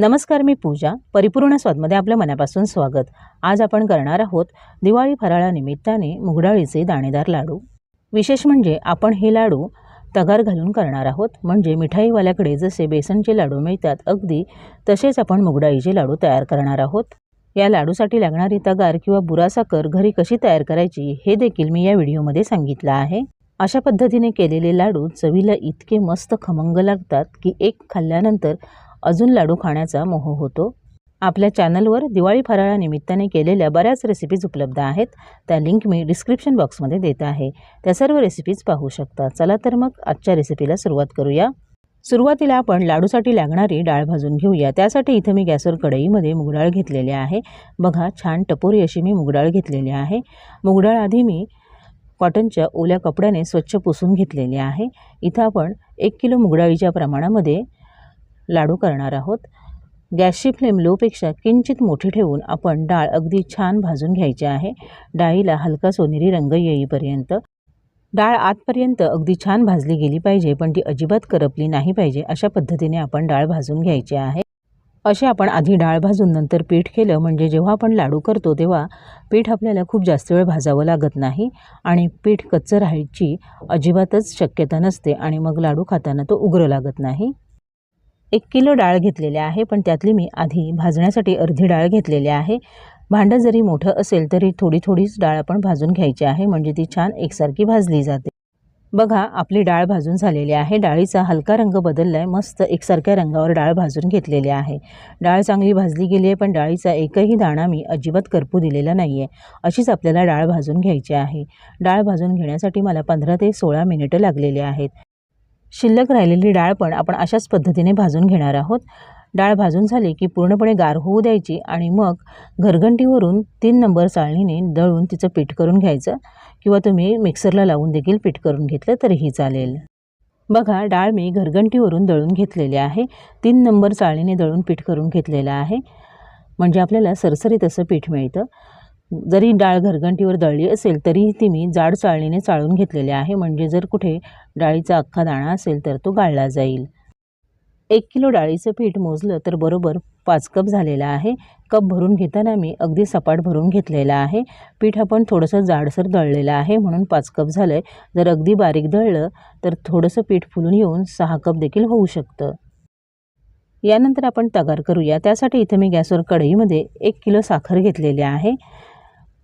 नमस्कार मी पूजा. परिपूर्ण स्वादमध्ये आपलं मनापासून स्वागत. आज आपण करणार आहोत दिवाळी फराळानिमित्ताने मुगडाळीचे दाणेदार लाडू. विशेष म्हणजे आपण हे लाडू तगार घालून करणार आहोत. म्हणजे मिठाईवाल्याकडे जसे बेसनचे लाडू मिळतात अगदी तसेच आपण मुगडाळीचे लाडू तयार करणार आहोत. या लाडूसाठी लागणारी तगार किंवा बुरासाकर घरी कशी तयार करायची हे देखील मी या व्हिडिओमध्ये सांगितलं आहे. अशा पद्धतीने केलेले लाडू चवीला इतके मस्त खमंग लागतात की एक खाल्ल्यानंतर अजून लाडू खाण्याचा मोह होतो. आपल्या चॅनलवर दिवाळी फराळानिमित्ताने केलेल्या बऱ्याच रेसिपीज उपलब्ध आहेत. त्या लिंक मी डिस्क्रिप्शन बॉक्समध्ये देत आहे. त्या सर्व रेसिपीज पाहू शकता. चला तर मग आजच्या रेसिपीला सुरुवात करूया. सुरुवातीला आपण लाडूसाठी लागणारी डाळ भाजून घेऊया. त्यासाठी इथं मी गॅसवर कढईमध्ये मुगडाळ घेतलेली आहे. बघा छान टपोरी अशी मी मुगडाळ घेतलेली आहे. मुगडाळ आधी मी कॉटनच्या ओल्या कपड्याने स्वच्छ पुसून घेतलेली आहे. इथं आपण एक किलो मुगडाळीच्या प्रमाणामध्ये लाडू करणार आहोत. गॅसची फ्लेम लोपेक्षा किंचित मोठी ठेवून आपण डाळ अगदी छान भाजून घ्यायची आहे. डाळीला हलका सोनेरी रंग येईपर्यंत. डाळ आतपर्यंत अगदी छान भाजली गेली पाहिजे पण ती अजिबात करपली नाही पाहिजे अशा पद्धतीने आपण डाळ भाजून घ्यायची आहे. असे आपण आधी डाळ भाजून नंतर पीठ केलं म्हणजे जेव्हा आपण लाडू करतो तेव्हा पीठ आपल्याला खूप जास्त वेळ भाजावं लागत नाही आणि पीठ कच्चं राहायची अजिबातच शक्यता नसते आणि मग लाडू खाताना तो उग्र लागत नाही. एक किलो डाळ घेतलेली आहे पण त्यातली मी आधी भाजण्यासाठी अर्धी डाळ घेतलेली आहे. भांडं जरी मोठं असेल तरी थोडी थोडीच डाळ आपण भाजून घ्यायची आहे म्हणजे ती छान एकसारखी भाजली जाते. बघा आपली डाळ भाजून झालेली आहे. डाळीचा हलका रंग बदलला आहे मस्त एकसारख्या रंगावर डाळ भाजून घेतलेली आहे. डाळ चांगली भाजली गेली आहे पण डाळीचा एकही दाणा मी अजिबात करपू दिलेला नाही आहे अशीच आपल्याला डाळ भाजून घ्यायची आहे. डाळ भाजून घेण्यासाठी मला पंधरा ते सोळा मिनिटं लागलेली आहेत. शिल्लक राहिलेली डाळ पण आपण अशाच पद्धतीने भाजून घेणार आहोत. डाळ भाजून झाली की पूर्णपणे गार होऊ द्यायची आणि मग घरघंटीवरून तीन नंबर चाळणीने दळून तिचं पीठ करून घ्यायचं किंवा तुम्ही मिक्सरला लावून देखील पीठ करून घेतलं तरीही चालेल. बघा डाळ मी घरघंटीवरून दळून घेतलेली आहे. तीन नंबर चाळणीने दळून पीठ करून घेतलेलं आहे. म्हणजे आपल्याला सरसरीत असं पीठ मिळतं. जरी डाळ घरघंटीवर दळली असेल तरीही ती मी जाड चाळणीने चाळून घेतलेली आहे. म्हणजे जर कुठे डाळीचा अख्खा दाणा असेल तर तो गाळला जाईल. एक किलो डाळीचं पीठ मोजलं तर बरोबर पाच कप झालेला आहे. कप भरून घेताना मी अगदी सपाट भरून घेतलेला आहे. पीठ आपण थोडंसं जाडसर दळलेलं आहे म्हणून पाच कप झालं आहे जर अगदी बारीक दळलं तर थोडंसं पीठ फुलून येऊन सहा कप देखील होऊ शकतं. यानंतर आपण तगार करूया. त्यासाठी इथं मी गॅसवर कढईमध्ये एक किलो साखर घेतलेली आहे.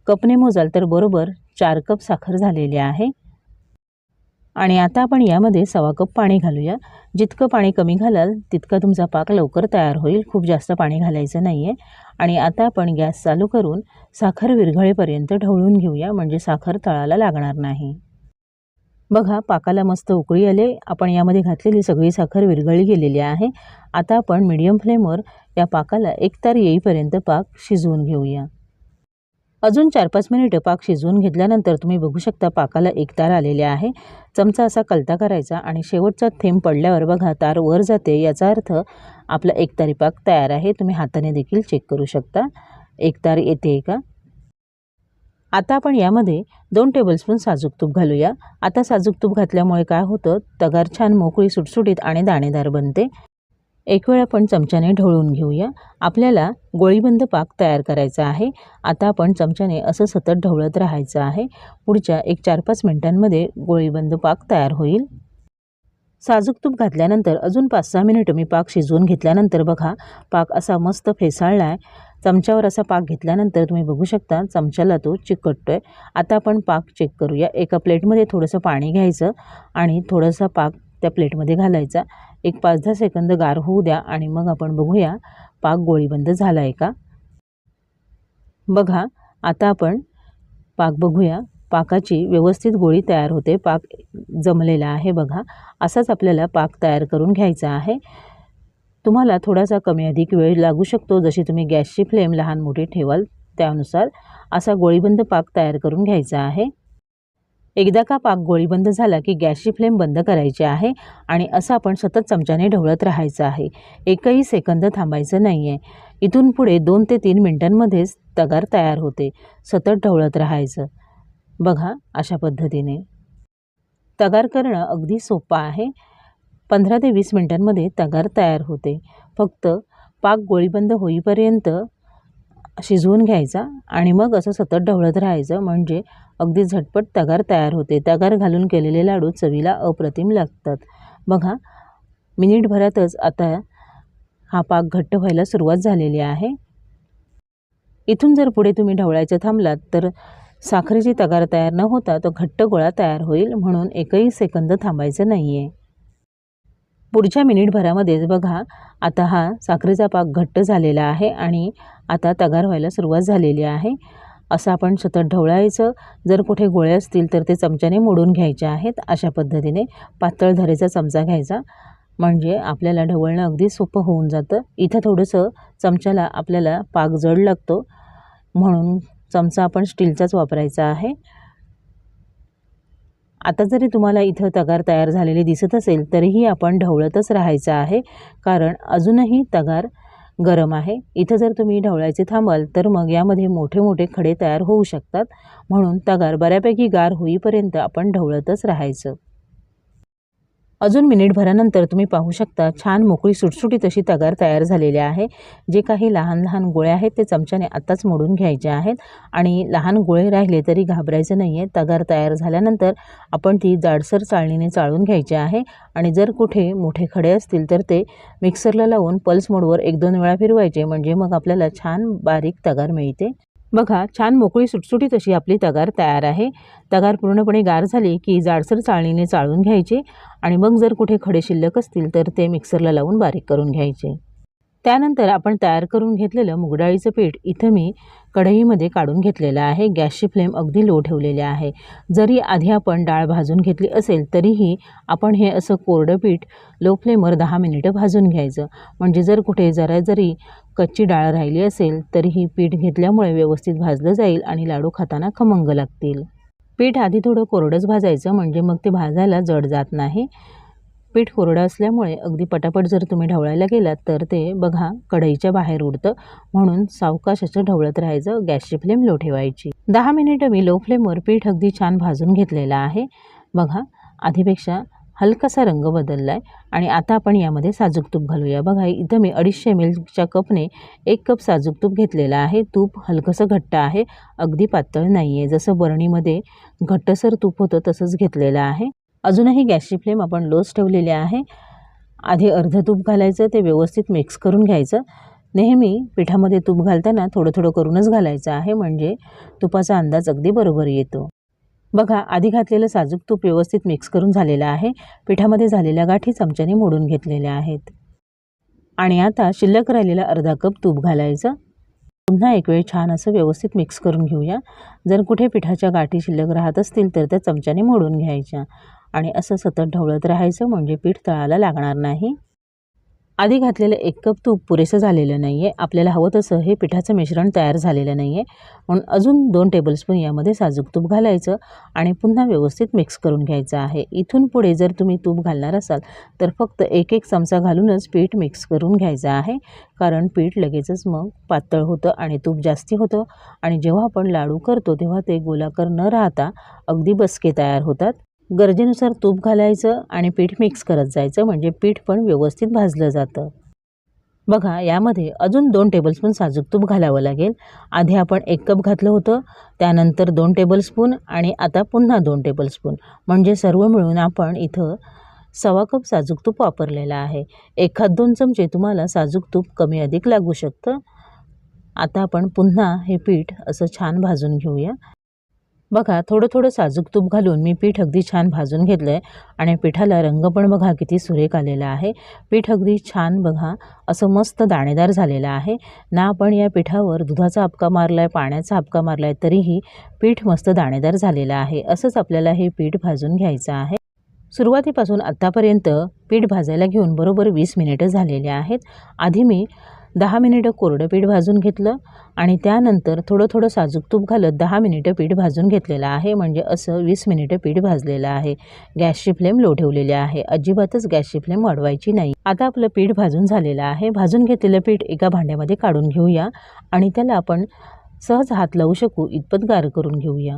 कपने मोजाल तर बरोबर चार कप साखर झालेली आहे. आणि आता आपण यामध्ये सवा कप पाणी घालूया. जितकं पाणी कमी घालाल तितका तुमचा पाक लवकर तयार होईल. खूप जास्त पाणी घालायचं नाही आहे आणि आता आपण गॅस चालू करून साखर विरघळेपर्यंत ढवळून घेऊया. म्हणजे साखर तळाला लागणार नाही. बघा पाकाला मस्त उकळी आले. आपण यामध्ये घातलेली सगळी साखर विरघळली गेलेली आहे. आता आपण मीडियम फ्लेमवर या पाकाला एक तार येईपर्यंत पाक शिजवून घेऊया. अजून चार पाच मिनिटं पाक शिजवून घेतल्यानंतर तुम्ही बघू शकता पाकाला एक तार आलेले आहे. चमचा असा कलता करायचा आणि शेवटचा थेंब पडल्यावर बघा तार वर जाते. याचा अर्थ आपला एकतारी पाक तयार आहे. तुम्ही हाताने देखील चेक करू शकता. एक तार येते का? आता आपण यामध्ये दोन टेबलस्पून साजूक तूप घालूया. आता साजूक तूप घातल्यामुळे काय होतं? तगार छान मोकळी सुटसुटीत आणि दाणेदार बनते. एक वेळ आपण चमच्याने ढवळून घेऊया. आपल्याला गोळीबंद पाक तयार करायचा आहे. आता आपण चमच्याने असं सतत ढवळत राहायचं आहे. पुढच्या एक चार पाच मिनटांमध्ये गोळीबंद पाक तयार होईल. साजूक तूप घातल्यानंतर अजून पाच सहा मिनिटं मी पाक शिजवून घेतल्यानंतर बघा पाक असा मस्त फेसाळला आहे चमच्यावर असा पाक घेतल्यानंतर तुम्ही बघू शकता चमच्याला तो चिकटतो आहे आता आपण पाक चेक करूया. एका प्लेटमध्ये थोडंसं पाणी घ्यायचं आणि थोडंसं पाक त्या प्लेटमध्ये घालायचा. एक पाच दहा सेकंद गार होऊ द्या आणि मग आपण बघूया पाक गोळीबंद झाला आहे का? बघा आता आपण पाक बघूया. पाकाची व्यवस्थित गोळी तयार होते. पाक जमलेला आहे बघा. असाच आपल्याला पाक तयार करून घ्यायचा आहे. तुम्हाला थोडासा कमी अधिक वेळ लागू शकतो. जशी तुम्ही गॅसची फ्लेम लहान मोठी ठेवाल त्यानुसार असा गोळीबंद पाक तयार करून घ्यायचा आहे. एकदा का पाक गोळीबंद झाला की गॅसची फ्लेम बंद करायची आहे आणि असं आपण सतत चमच्याने ढवळत राहायचं आहे. एकही सेकंद थांबायचं नाही आहे इथून पुढे दोन ते तीन मिनटांमध्येच तगार तयार होते. सतत ढवळत राहायचं. बघा अशा पद्धतीने. तगार करणं अगदी सोपं आहे. पंधरा ते वीस मिनटांमध्ये तगार तयार होते. फक्त पाक गोळीबंद होईपर्यंत शिजवून घ्यायचा आणि मग असं सतत ढवळत राहायचं. म्हणजे अगदी झटपट तगार तयार होते. तगार घालून केलेले लाडू चवीला अप्रतिम लागतात. बघा मिनिटभरातच आता हा पाक घट्ट व्हायला सुरुवात झालेली आहे. इथून जर पुढे तुम्ही ढवळायचं थांबलात तर साखरेची तगार तयार न होता तो घट्ट गोळा तयार होईल म्हणून एकही सेकंद थांबायचं नाही आहे पुढच्या मिनिटभरामध्येच बघा आता हा साखरेचा पाक घट्ट झालेला आहे आणि आता तगार व्हायला सुरुवात झालेली आहे. असं आपण सतत ढवळायचं. जर कुठे गोळे असतील तर ते चमच्याने मोडून घ्यायचे आहेत. अशा पद्धतीने पातळ धरेचा चमचा घ्यायचा. म्हणजे आपल्याला ढवळणं अगदी सोपं होऊन जातं. इथं थोडंसं चमच्याला आपल्याला पाक जड लागतो. म्हणून चमचा आपण स्टीलचाच वापरायचा आहे. आता जरी तुम्हाला इथं तगार तयार झालेली दिसत असेल तरीही आपण ढवळतच राहायचं आहे. कारण अजूनही तगार गरम आहे. इथं जर तुम्ही ढवळायचे थांबाल तर मग यामध्ये मोठे मोठे खडे तयार होऊ शकतात. म्हणून तगार बऱ्यापैकी गार होईपर्यंत आपण ढवळतच राहायचं. अजून मिनिटभरानंतर तुम्ही पाहू शकता छान मोकळी सुटसुटीत अशी तगार तयार झालेली आहे. जे काही लहान लहान गोळे आहेत ते चमच्याने आत्ताच मोडून घ्यायचे आहेत आणि लहान गोळे राहिले तरी घाबरायचं नाही आहे तगार तयार झाल्यानंतर आपण ती जाडसर चाळणीने चाळून घ्यायची आहे आणि जर कुठे मोठे खडे असतील तर ते मिक्सरला लावून पल्स मोडवर एक दोन वेळा फिरवायचे म्हणजे मग आपल्याला छान बारीक तगार मिळते. बघा छान मोकळी सुटसुटीत अशी आपली तगार तयार आहे. तगार पूर्णपणे गार झाली की जाडसर चाळणीने चाळून घ्यायचे आणि मग जर कुठे खडे शिल्लक असतील तर ते मिक्सरला लावून बारीक करून घ्यायचे. त्यानंतर आपण तयार करून घेतलेलं मुगडाळीचं पीठ इथं मी कढईमध्ये काढून घेतलेलं आहे. गॅसची फ्लेम अगदी लो ठेवलेली आहे. जरी आधी आपण डाळ भाजून घेतली असेल तरीही आपण हे असं कोरडं पीठ लो फ्लेमवर दहा मिनिटं भाजून घ्यायचं. म्हणजे जर कुठे जरा जरी कच्ची डाळ राहिली असेल तरीही पीठ घेतल्यामुळे व्यवस्थित भाजलं जाईल आणि लाडू खाताना खमंग लागतील. पीठ आधी थोडं कोरडंच भाजायचं म्हणजे मग ते भाजायला जड जात नाही. पीठ कोरडं असल्यामुळे अगदी पटापट जर तुम्ही ढवळायला गेलात तर ते बघा कढईच्या बाहेर उडतं. म्हणून सावकाश असं ढवळत राहायचं गॅसची फ्लेम लो ठेवायची. दहा मिनिटं मी लो फ्लेमवर पीठ अगदी छान भाजून घेतलेलं आहे. बघा आधीपेक्षा हलकासा रंग बदलला आहे आणि आता आपण यामध्ये साजूक तूप घालूया. बघा इथं मी अडीचशे एम एलच्या कपने एक कप साजूक तूप घेतलेलं आहे. तूप हलकंसं घट्ट आहे. अगदी पातळ नाही आहे जसं बरणीमध्ये घट्टसर तूप होतं तसंच घेतलेलं आहे. अजूनही गॅसची फ्लेम आपण लोच ठेवलेली आहे. आधी अर्ध तूप घालायचं ते व्यवस्थित मिक्स करून घ्यायचं. नेहमी पिठामध्ये तूप घालताना थोडं थोडं करूनच घालायचं आहे म्हणजे तुपाचा अंदाज अगदी बरोबर येतो. बघा आधी घातलेलं साजूक तूप व्यवस्थित मिक्स करून झालेलं आहे. पिठामध्ये झालेल्या गाठी चमच्याने मोडून घेतलेल्या आहेत. आणि आता शिल्लक राहिलेला अर्धा कप तूप घालायचं. पुन्हा एक वेळ छान असं व्यवस्थित मिक्स करून घेऊया. जर कुठे पिठाच्या गाठी शिल्लक राहत असतील तर त्या चमच्याने मोडून घ्यायच्या. आणि असं सतत ढवळत राहायचं म्हणजे पीठ तळाला लागणार नाही. आधी घातलेलं एक कप तूप पुरेसं झालेलं नाही आहे आपल्याला हवं तसं हे पिठाचं मिश्रण तयार झालेलं नाही आहे म्हणून अजून दोन टेबलस्पून यामध्ये साजूक तूप घालायचं आणि पुन्हा व्यवस्थित मिक्स करून घ्यायचं आहे. इथून पुढे जर तुम्ही तूप घालणार असाल तर फक्त एक एक चमचा घालूनच पीठ मिक्स करून घ्यायचं आहे. कारण पीठ लगेचच मग पातळ होतं आणि तूप जास्ती होतं. आणि जेव्हा आपण लाडू करतो तेव्हा ते गोलाकार न राहता अगदी बसके तयार होतात. गरजेनुसार तूप घालायचं आणि पीठ मिक्स करत जायचं म्हणजे पीठ पण व्यवस्थित भाजलं जातं. बघा यामध्ये अजून दोन टेबलस्पून साजूक तूप घालावं लागेल. आधी आपण एक कप घातलं होतं त्यानंतर दोन टेबलस्पून आणि आता पुन्हा दोन टेबलस्पून म्हणजे सर्व मिळून आपण इथं सवा कप साजूक तूप वापरलेलं आहे. एखाद दोन चमचे तुम्हाला साजूक तूप कमी अधिक लागू शकतं. आता आपण पुन्हा हे पीठ असं छान भाजून घेऊया. बघा थोडं थोडं साजूक तूप घालून मी पीठ अगदी छान भाजून घेतलं आहे आणि पिठाला रंग पण बघा किती सुरेख आलेला आहे. पीठ अगदी छान बघा असं मस्त दाणेदार झालेलं आहे. ना आपण या पिठावर दुधाचा हपका मारला आहे पाण्याचा हपका मारला आहे तरीही पीठ मस्त दाणेदार झालेलं आहे. असंच आपल्याला हे पीठ भाजून घ्यायचं आहे. सुरुवातीपासून आत्तापर्यंत पीठ भाजायला घेऊन बरोबर वीस मिनिटं झालेली आहेत. आधी मी दहा मिनिटं कोरडं पीठ भाजून घेतलं आणि त्यानंतर थोडं थोडं साजूक तूप घालत दहा मिनिटं पीठ भाजून घेतलेलं आहे. म्हणजे असं वीस मिनिटं पीठ भाजलेलं आहे. गॅसची फ्लेम लो ठेवलेली आहे. अजिबातच गॅसची फ्लेम वाढवायची नाही. आता आपलं पीठ भाजून झालेलं आहे. भाजून घेतलेलं पीठ एका भांड्यामध्ये काढून घेऊया आणि त्याला आपण सहज हात लावू शकू. इतपत गार करून घेऊया.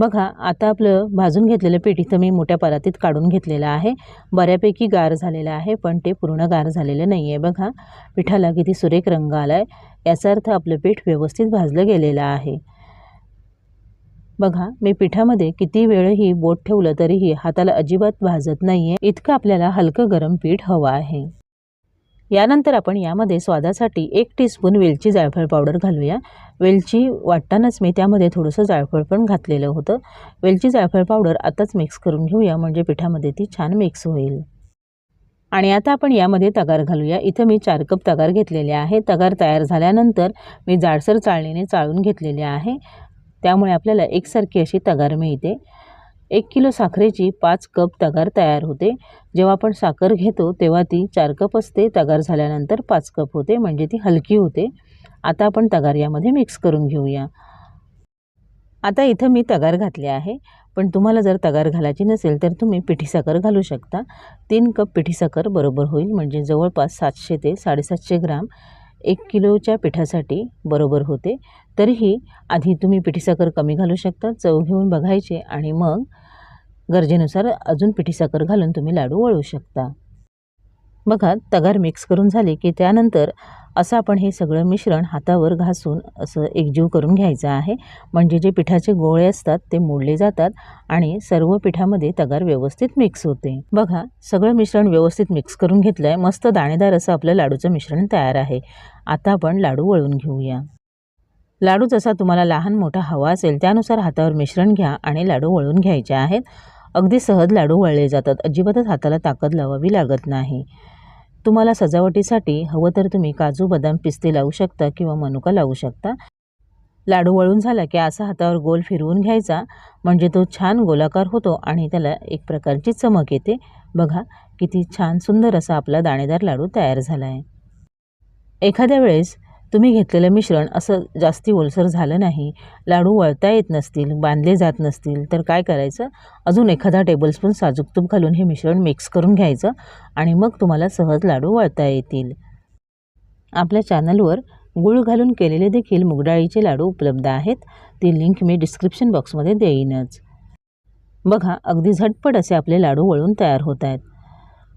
बघा आता आपलं भाजून घेतलेलं पीठ इथं मी मोठ्या परातीत काढून घेतलेलं आहे. बऱ्यापैकी गार झालेलं आहे पण ते पूर्ण गार झालेलं नाही आहे बघा. पिठाला किती सुरेख रंग आला आहे याचा अर्थ आपलं पीठ व्यवस्थित भाजलं गेलेलं आहे. बघा मी पिठामध्ये किती वेळही बोट ठेवलं तरीही हाताला अजिबात भाजत नाही आहे इतकं आपल्याला हलकं गरम पीठ हवं आहे. यानंतर आपण यामध्ये स्वादासाठी एक टीस्पून वेलची जायफळ पावडर घालूया. वेलची वाटतानाच मी त्यामध्ये थोडंसं जायफळ पण घातलेलं होतं. वेलची जायफळ पावडर आताच मिक्स करून घेऊया म्हणजे पिठामध्ये ती छान मिक्स होईल. आणि आता आपण यामध्ये तगार घालूया. इथं मी चार कप तगार घेतलेले आहे तगार तयार झाल्यानंतर मी जाडसर चाळणीने चाळून घेतलेले आहे. त्यामुळे आपल्याला एकसारखी अशी तगार मिळते. एक किलो साखरेची पाच कप तगार तयार होते. जेव्हा आपण साखर घेतो तेव्हा ती चार कप असते. तगार झाल्यानंतर पाच कप होते म्हणजे ती हलकी होते. आता आपण तगार यामध्ये मिक्स करून घेऊया. आता इथं मी तगार घातले आहे. पण तुम्हाला जर तगार घालायची नसेल तर तुम्ही पिठी साखर घालू शकता. तीन कप पिठी साखर बरोबर होईल म्हणजे जवळपास सातशे ते साडेसातशे ग्राम. एक किलोच्या पिठासाठी बरोबर होते. तरीही आधी तुम्ही पिठीसाखर कमी घालू शकता चव घेऊन बघायचे आणि मग गरजेनुसार अजून पिठीसाखर घालून तुम्ही लाडू वळू शकता. बघा तगार मिक्स करून झाले की त्यानंतर असं आपण हे सगळं मिश्रण हातावर घासून असं एकजीव करून घ्यायचं आहे. म्हणजे जे पिठाचे गोळे असतात ते मोडले जातात आणि सर्व पिठामध्ये तगार व्यवस्थित मिक्स होते. बघा सगळं मिश्रण व्यवस्थित मिक्स करून घेतलं आहे मस्त दाणेदार असं आपलं लाडूचं मिश्रण तयार आहे. आता आपण लाडू वळून घेऊया. लाडू जसा तुम्हाला लहान मोठा हवा असेल त्यानुसार हातावर मिश्रण घ्या आणि लाडू वळून घ्यायचे आहेत. अगदी सहज लाडू वळले जातात. अजिबातच हाताला ताकद लावावी लागत नाही. तुम्हाला सजावटीसाठी हवं तर तुम्ही काजू बदाम पिस्ते लावू शकता किंवा मनुका लावू शकता. लाडू वळून झाला की असा हातावर गोल फिरवून घ्यायचा म्हणजे तो छान गोलाकार होतो आणि त्याला एक प्रकारची चमक येते. बघा किती छान सुंदर असा आपला दाणेदार लाडू तयार झाला आहे एखाद्या वेळेस तुम्ही घेतलेलं मिश्रण असं जास्ती ओलसर झालं नाही. लाडू वळता येत नसतील बांधले जात नसतील तर काय करायचं? अजून एखादा टेबलस्पून साजूक तूप घालून हे मिश्रण मिक्स करून घ्यायचं आणि मग तुम्हाला सहज लाडू वळता येतील. आपल्या चॅनलवर गुळ घालून केलेले देखील मुगडाळीचे लाडू उपलब्ध आहेत. ती लिंक मी डिस्क्रिप्शन बॉक्समध्ये देईनच. बघा अगदी झटपट असे आपले लाडू वळून तयार होत आहेत.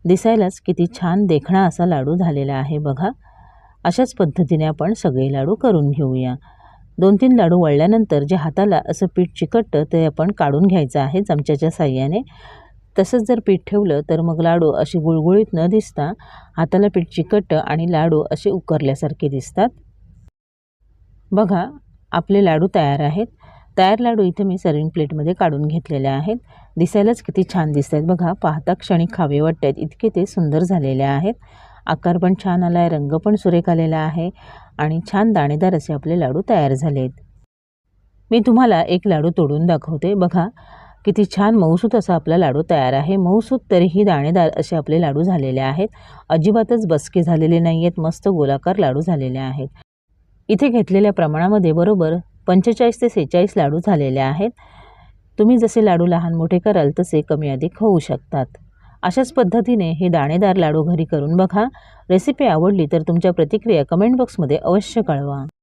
दिसायलाच किती छान देखणा असा लाडू झालेला आहे बघा. अशाच पद्धतीने आपण सगळे लाडू करून घेऊया. दोन तीन लाडू वळल्यानंतर जे हाताला असं पीठ चिकटतं ते आपण काढून घ्यायचं आहे चमच्याच्या साह्याने. तसंच जर पीठ ठेवलं तर मग लाडू अशी गुळगुळीत न दिसता हाताला पीठ चिकटतं आणि लाडू असे उकरल्यासारखे दिसतात. बघा आपले लाडू तयार आहेत. तयार लाडू इथे मी सर्विंग प्लेटमध्ये काढून घेतलेले आहेत. दिसायलाच किती छान दिसत आहेत बघा पाहता क्षणी खावे वाटत आहेत इतके ते सुंदर झालेले आहेत. आकार पण छान आला आहे रंग पण सुरेख आलेला आहे आणि छान दाणेदार असे आपले लाडू तयार झाले आहेत मी तुम्हाला एक लाडू तोडून दाखवते. बघा किती छान मऊसूत असा आपला लाडू तयार आहे. मऊसूत तरीही दाणेदार असे आपले लाडू झालेले आहेत. अजिबातच बसके झालेले नाही आहेत मस्त गोलाकार लाडू झालेले आहेत. इथे घेतलेल्या प्रमाणामध्ये बरोबर पंचेचाळीस ते सेहेचाळीस लाडू झालेले आहेत. तुम्ही जसे लाडू लहान मोठे कराल तसे कमी अधिक होऊ शकतात. अशाच पद्धतीने हे दाणेदार लाडू घरी करून बघा. रेसिपी आवडली तर तुमच्या प्रतिक्रिया कमेंट बॉक्समध्ये अवश्य कळवा.